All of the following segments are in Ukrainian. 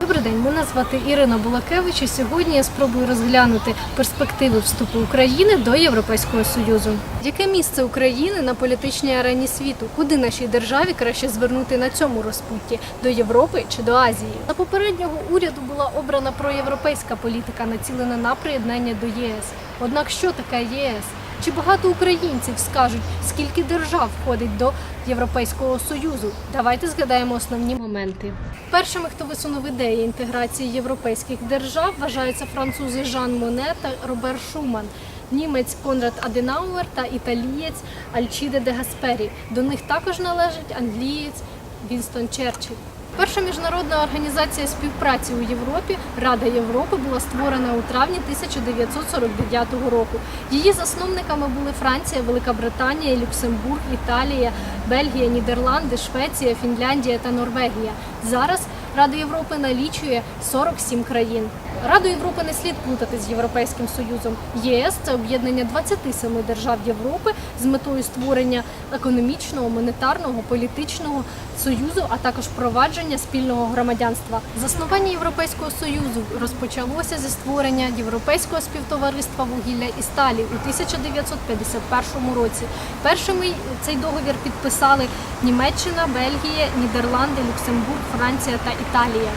Добрий день, мене звати Ірина Булакевич і сьогодні я спробую розглянути перспективи вступу України до Європейського Союзу. Яке місце України на політичній арені світу? Куди нашій державі краще звернути на цьому розпутті? До Європи чи до Азії? За попереднього уряду була обрана проєвропейська політика, націлена на приєднання до єС. Однак що таке єС? Чи багато українців скажуть, скільки держав входить до Європейського Союзу? Давайте згадаємо основні моменти. Першими, хто висунув ідеї інтеграції європейських держав, вважаються французи Жан Моне та Робер Шуман. Німець Конрад Аденауер та італієць Альчіде де Гаспері. До них також належить англієць Вінстон Черчилль. Перша міжнародна організація співпраці у Європі Рада Європи була створена у травні 1949 року. Її засновниками були Франція, Велика Британія, Люксембург, Італія, Бельгія, Нідерланди, Швеція, Фінляндія та Норвегія. Зараз Рада Європи налічує 47 країн. Раду Європи не слід плутати з Європейським Союзом. ЄС це об'єднання 27 держав Європи з метою створення економічного, монетарного, політичного союзу, а також впровадження спільного громадянства. Заснування Європейського союзу розпочалося зі створення Європейського співтовариства вугілля і сталі у 1951 році. Першими цей договір підписали Німеччина, Бельгія, Нідерланди, Люксембург, Франція та Італія.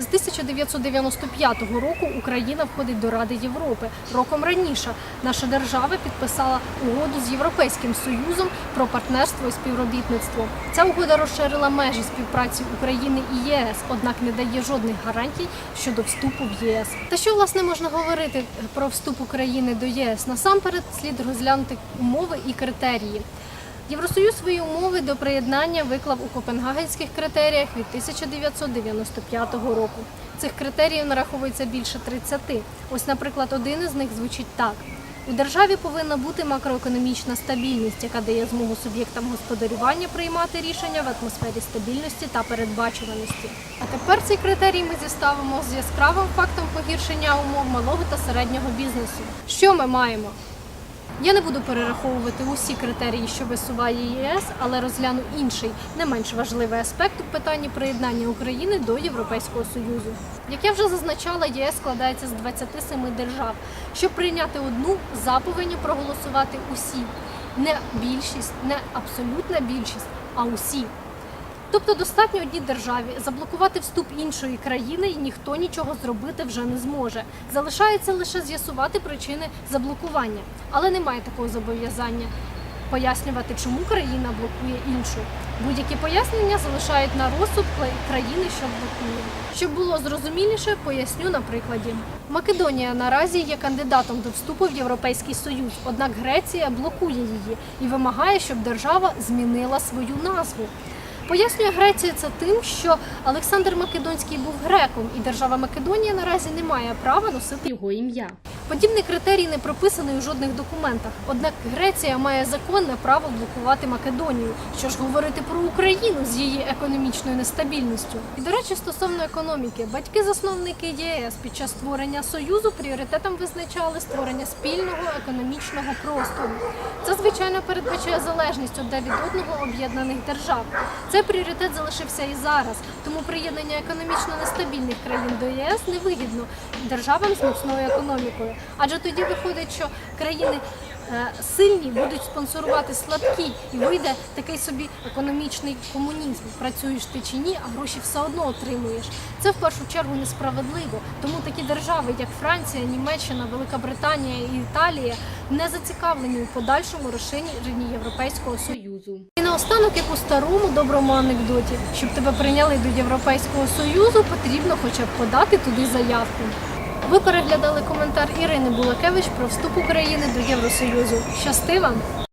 З 1995 року Україна входить до Ради Європи. Роком раніше наша держава підписала угоду з Європейським Союзом про партнерство і співробітництво. Ця угода розширила межі співпраці України і ЄС, однак не дає жодних гарантій щодо вступу в ЄС. Та що власне можна говорити про вступ України до єС? Насамперед слід розглянути умови і критерії. Євросоюз свої умови до приєднання виклав у копенгагенських критеріях від 1995 року. Цих критеріїв нараховується більше 30. Ось, наприклад, один із них звучить так: у державі повинна бути макроекономічна стабільність, яка дає змогу суб'єктам господарювання приймати рішення в атмосфері стабільності та передбачуваності. А тепер цей критерій ми зіставимо з яскравим фактом погіршення умов малого та середнього бізнесу. Що ми маємо? Я не буду перераховувати усі критерії, що висуває ЄС, але розгляну інший, не менш важливий аспект у питанні приєднання України до Європейського Союзу. Як я вже зазначала, єС складається з 27 держав. Щоб прийняти одну, за проголосувати усі. Не більшість, не абсолютна більшість, а усі. Тобто достатньо одній державі заблокувати вступ іншої країни, і ніхто нічого зробити вже не зможе. Залишається лише з'ясувати причини заблокування, але немає такого зобов'язання пояснювати, чому країна блокує іншу. Будь-які пояснення залишають на розсуд країни, що блокує. Щоб було зрозуміліше, поясню на прикладі. Македонія наразі є кандидатом до вступу в Європейський Союз, однак Греція блокує її і вимагає, щоб держава змінила свою назву. Пояснює Греція це тим, що Олександр Македонський був греком, і держава Македонія наразі не має права носити його ім'я. Подібний критерій не прописаний у жодних документах. Однак Греція має законне право блокувати Македонію. Що ж говорити про Україну з її економічною нестабільністю? І до речі, стосовно економіки, батьки-засновники ЄС під час створення союзу пріоритетом визначали створення спільного економічного простору. Це звичайно передбачає залежність одне від одного об'єднаних держав. Цей пріоритет залишився і зараз, тому приєднання економічно нестабільних країн до ЄС невигідно державам з міцною економікою. Адже тоді виходить, що країни е, сильні будуть спонсорувати слабкі, і вийде такий собі економічний комунізм. Працюєш ти чи ні, а гроші все одно отримуєш. Це в першу чергу несправедливо. Тому такі держави, як Франція, Німеччина, Велика Британія і Італія, не зацікавлені у подальшому розширенні Європейського союзу. І наостанок, як у старому доброму анекдоті, щоб тебе прийняли до Європейського союзу, потрібно хоча б подати туди заявку. Ви переглядали коментар Ірини Булакевич про вступ України до Євросоюзу. Щасти вам!